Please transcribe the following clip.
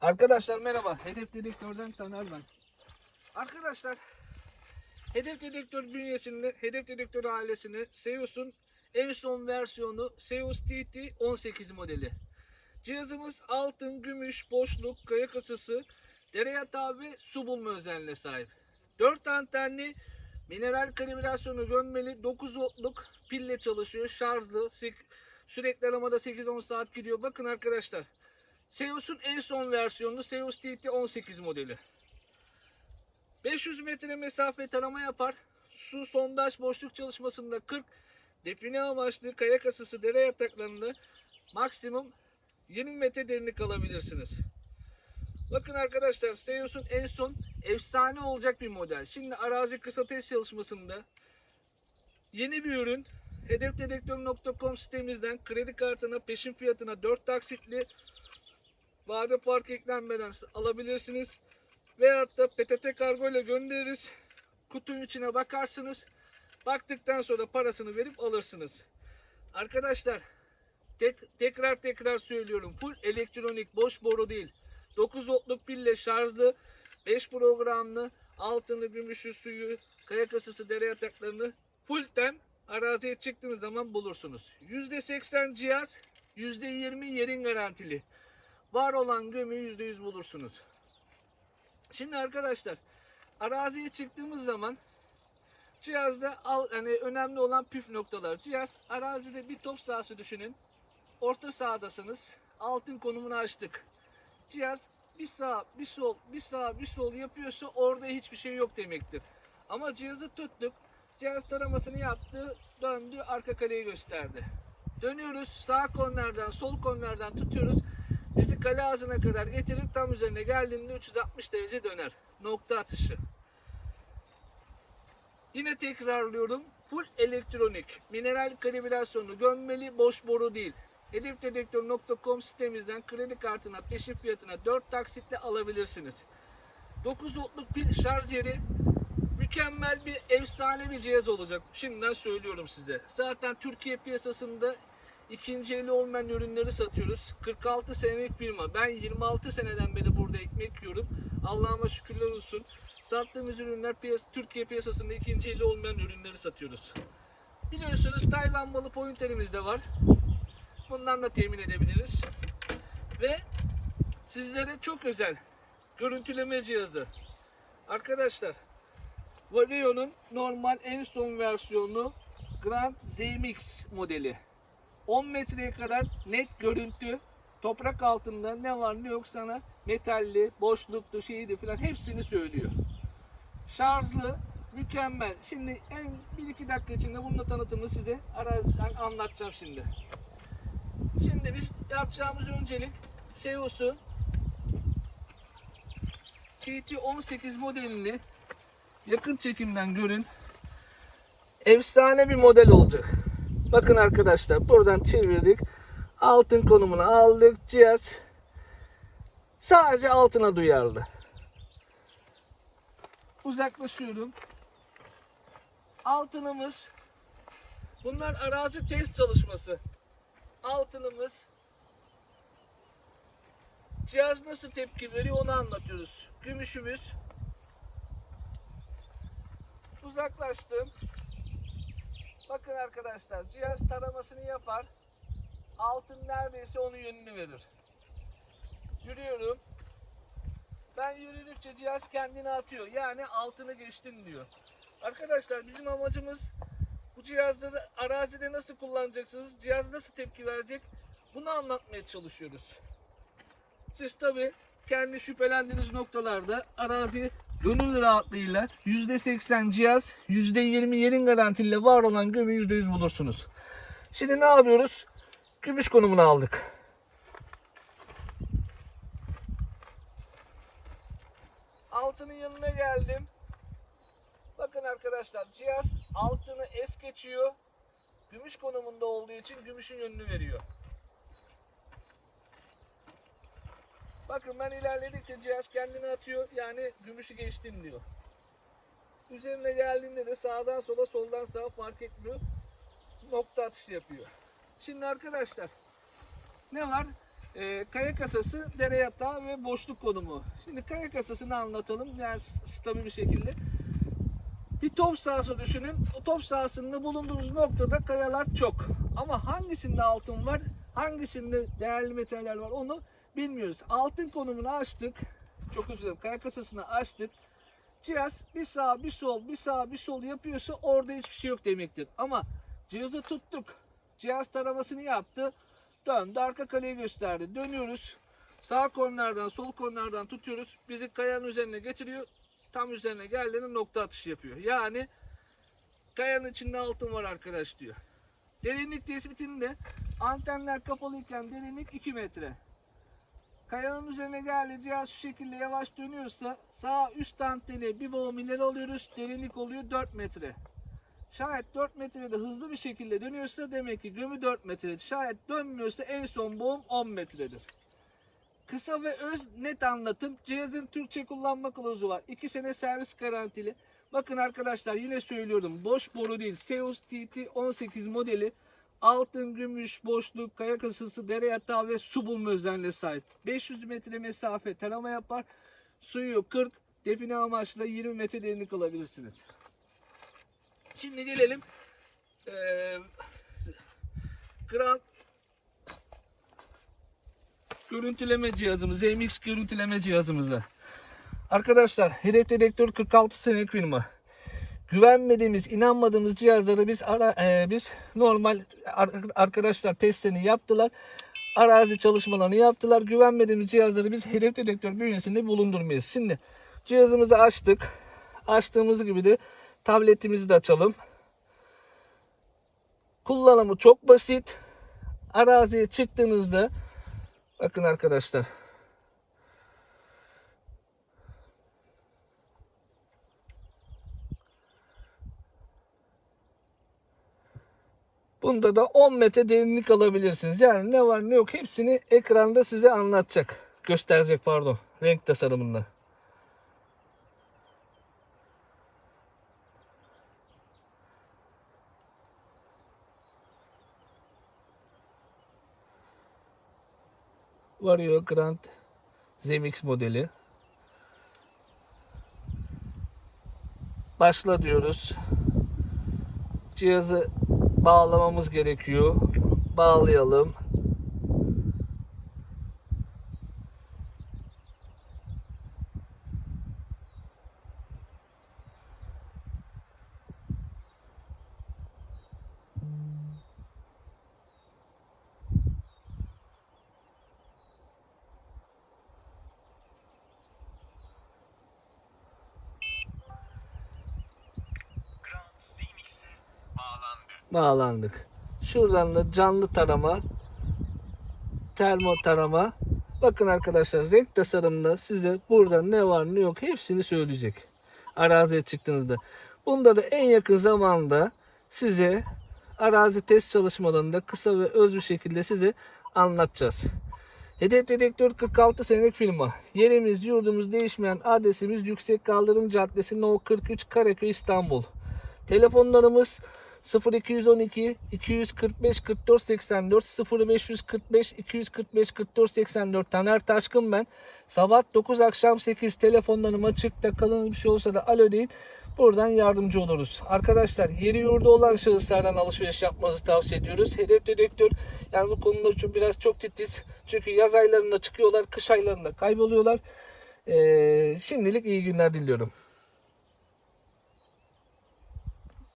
Arkadaşlar merhaba. Hedef Dedektör'den Taner ben. Arkadaşlar Hedef Dedektör bünyesinde Hedef Dedektör ailesini Seus'un en son versiyonu Seus TT 18 modeli. Cihazımız altın, gümüş, boşluk, kaya kasası, dere yatağı ve su bulma özelliğine sahip. 4 antenli mineral kalibrasyonu gömmeli 9 voltluk pille çalışıyor. Şarjlı, sürekli aramada 8-10 saat gidiyor. Bakın arkadaşlar. Seus'un en son versiyonu Seus TT 18 modeli. 500 metre mesafe tarama yapar. Su sondaj boşluk çalışmasında 40, depine amaçlı kaya kasası dere yataklarında maksimum 20 metre derinlik alabilirsiniz. Bakın arkadaşlar Seus'un en son efsane olacak bir model. Şimdi arazi kısa test çalışmasında yeni bir ürün hedefdedektör.com sitemizden kredi kartına peşin fiyatına 4 taksitli vade fark eklenmeden alabilirsiniz. Veyahut da PTT kargo ile göndeririz. Kutunun içine bakarsınız. Baktıktan sonra parasını verip alırsınız. Arkadaşlar tek- tekrar tekrar söylüyorum. Full elektronik boş boru değil. 9 voltluk pille şarjlı 5 programlı altını, gümüşü, suyu, kaya kasası, dere yataklarını full tem araziye çıktığınız zaman bulursunuz. %80 cihaz, %20 yerin garantili. Var olan gömüyü %100 bulursunuz. Şimdi arkadaşlar araziye çıktığımız zaman cihazda al, hani önemli olan püf noktalar. Cihaz arazide bir top sahası düşünün. Orta sahadasınız. Altın konumunu açtık. Cihaz bir sağ, bir sol, bir sağ, bir sol yapıyorsa orada hiçbir şey yok demektir. Ama cihazı tuttuk. Cihaz taramasını yaptı, döndü, arka kaleyi gösterdi. Dönüyoruz, sağ kornerden, sol kornerden tutuyoruz. Bizi kale ağzına kadar getirir, tam üzerine geldiğinde 360 derece döner. Nokta atışı. Yine tekrarlıyorum. Full elektronik. Mineral kalibrasyonu gömmeli boş boru değil. Hedefdedektör.com sitemizden kredi kartına peşin fiyatına 4 taksitle alabilirsiniz. 9 voltluk pil şarj yeri mükemmel bir efsane bir cihaz olacak. Şimdiden söylüyorum size. Zaten Türkiye piyasasında ikinci eli olmayan ürünleri satıyoruz. 46 senelik firma. Ben 26 seneden beri burada ekmek yiyorum. Allah'ıma şükürler olsun. Sattığımız ürünler piyas Türkiye piyasasında ikinci eli olmayan ürünleri satıyoruz. Biliyorsunuz Tayvan malı pointerimiz de var. Bundan da temin edebiliriz. Ve sizlere çok özel görüntüleme cihazı. Arkadaşlar Valeo'nun normal en son versiyonu Grand ZMX modeli. 10 metreye kadar net görüntü toprak altında ne var ne yok sana metalli, boşluktu, şeydi falan hepsini söylüyor. Şarjlı, mükemmel. Şimdi en 1-2 dakika içinde bunun tanıtımını size araziden anlatacağım şimdi. Şimdi biz yapacağımız öncelik Seus'un TT18 modelini yakın çekimden görün. Efsane bir model olacak. Bakın arkadaşlar buradan çevirdik. Altın konumunu aldık. Cihaz sadece altına duyarlı. Uzaklaşıyorum. Altınımız bunlar arazi test çalışması. Altınımız cihaz nasıl tepki veriyor onu anlatıyoruz. Gümüşümüz uzaklaştım. Bakın arkadaşlar cihaz taramasını yapar. Altın neredeyse onun yönünü verir. Yürüyorum. Ben yürüdükçe cihaz kendini atıyor. Yani altını geçtin diyor. Arkadaşlar bizim amacımız bu cihazları arazide nasıl kullanacaksınız? Cihaz nasıl tepki verecek? Bunu anlatmaya çalışıyoruz. Siz tabi kendi şüphelendiğiniz noktalarda arazi gönül rahatlığıyla %80 cihaz, %20 yerin garantiliyle var olan gömü %100 bulursunuz. Şimdi ne yapıyoruz? Gümüş konumunu aldık. Altının yanına geldim. Bakın arkadaşlar cihaz altını es geçiyor. Gümüş konumunda olduğu için gümüşün yönünü veriyor. Bakın ben ilerledikçe cihaz kendini atıyor. Yani gümüşü geçtin diyor. Üzerine geldiğinde de sağdan sola soldan sağa fark etmiyor. Nokta atışı yapıyor. Şimdi arkadaşlar ne var? Ee, kaya kasası, dere yatağı ve boşluk konumu. Şimdi kaya kasasını anlatalım yani stabil bir şekilde. Bir top sahası düşünün. O top sahasında bulunduğunuz noktada kayalar çok. Ama hangisinde altın var, hangisinde değerli metaller var onu bilmiyoruz. Altın konumunu açtık. Çok özür dilerim. Kaya kasasını açtık. Cihaz bir sağ bir sol bir sağ bir sol yapıyorsa orada hiçbir şey yok demektir. Ama cihazı tuttuk. Cihaz taramasını yaptı. Döndü arka kaleyi gösterdi. Dönüyoruz. Sağ kornerden sol kornerden tutuyoruz. Bizi kayanın üzerine getiriyor. Tam üzerine geldiğinde nokta atışı yapıyor. Yani kayanın içinde altın var arkadaş diyor. Derinlik tespitinde antenler kapalıyken derinlik 2 metre. Kayanın üzerine geldi cihaz şu şekilde yavaş dönüyorsa sağ üst anteni bir boğum ileri alıyoruz. Derinlik oluyor 4 metre. Şayet 4 metrede hızlı bir şekilde dönüyorsa demek ki gömü 4 metredir. Şayet dönmüyorsa en son boğum 10 metredir. Kısa ve öz net anlatım. Cihazın Türkçe kullanma kılavuzu var. 2 sene servis garantili. Bakın arkadaşlar yine söylüyorum. Boş boru değil. Seus TT 18 modeli. Altın, gümüş, boşluk, kaya kasası, dere yatağı ve su bulma özelliğine sahip. 500 metre mesafe tarama yapar. Suyu 40, define amaçlı 20 metre derinlik alabilirsiniz. Şimdi gelelim eee Grand görüntüleme cihazımız, MX görüntüleme cihazımıza. Arkadaşlar hedef dedektör 46 senelik firma. Güvenmediğimiz, inanmadığımız cihazları biz ara, e, biz normal ar- arkadaşlar testlerini yaptılar. Arazi çalışmalarını yaptılar. Güvenmediğimiz cihazları biz hedef dedektör bünyesinde bulundurmayız. Şimdi cihazımızı açtık. Açtığımız gibi de tabletimizi de açalım. Kullanımı çok basit. Araziye çıktığınızda bakın arkadaşlar. Bunda da 10 metre derinlik alabilirsiniz. Yani ne var ne yok hepsini ekranda size anlatacak. Gösterecek pardon. Renk tasarımında. Vario Grand ZMX modeli. Başla diyoruz. Cihazı bağlamamız gerekiyor. Bağlayalım. Bağlandık. Şuradan da canlı tarama, termo tarama. Bakın arkadaşlar renk tasarımında size burada ne var ne yok hepsini söyleyecek. Araziye çıktığınızda. Bunda da en yakın zamanda size arazi test çalışmalarında kısa ve öz bir şekilde size anlatacağız. Hedef Dedektör 46 senelik firma. Yerimiz, yurdumuz değişmeyen adresimiz Yüksek Kaldırım Caddesi No 43 Karaköy İstanbul. Telefonlarımız 0212 245 44 84 0545 245 44 84 Taner Taşkın ben. Sabah 9 akşam 8 telefonlarım açıkta kalın bir şey olsa da alo deyin. Buradan yardımcı oluruz. Arkadaşlar yeri yurdu olan şahıslardan alışveriş yapmanızı tavsiye ediyoruz. Hedef dedektör yani bu konuda çok, biraz çok titiz. Çünkü yaz aylarında çıkıyorlar, kış aylarında kayboluyorlar. Ee, şimdilik iyi günler diliyorum.